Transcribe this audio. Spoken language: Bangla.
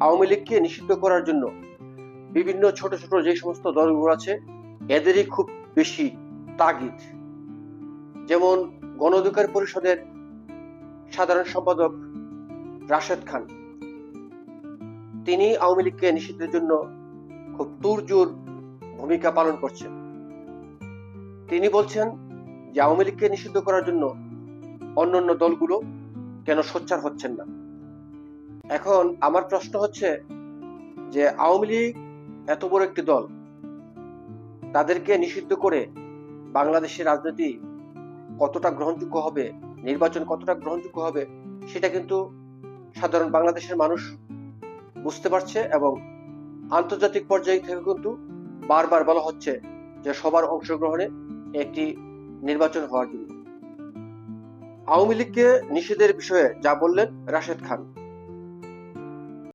আওয়ামী লীগকে নিষিদ্ধ করার জন্য বিভিন্ন ছোট ছোট যে সমস্ত দলগুলো আছে, এদেরই খুব বেশি তাগিদ। যেমন গণ অধিকার পরিষদের সাধারণ সম্পাদক রাশেদ খান। তিনি আওয়ামী লীগকে নিষিদ্ধের জন্য খুব তুরজোর ভূমিকা পালন করছেন। তিনি বলছেন যে আওয়ামী লীগকে নিষিদ্ধ করার জন্য অন্যান্য দলগুলো কেন সোচ্চার হচ্ছেন না। এখন আমার প্রশ্ন হচ্ছে যে আওয়ামী লীগ এত বড় একটি দল, তাদেরকে নিষিদ্ধ করে বাংলাদেশের রাজনীতি কতটা গ্রহণযোগ্য হবে, নির্বাচন কতটা গ্রহণযোগ্য হবে, সেটা কিন্তু সাধারণ বাংলাদেশের মানুষ বুঝতে পারছে এবং আন্তর্জাতিক পর্যায়ে থেকে কিন্তু বারবার বলা হচ্ছে যে সবার অংশগ্রহণে একটি নির্বাচন হওয়ার জন্য। আওয়ামী লীগকে নিষেধের বিষয়ে যা বললেন রাশেদ খান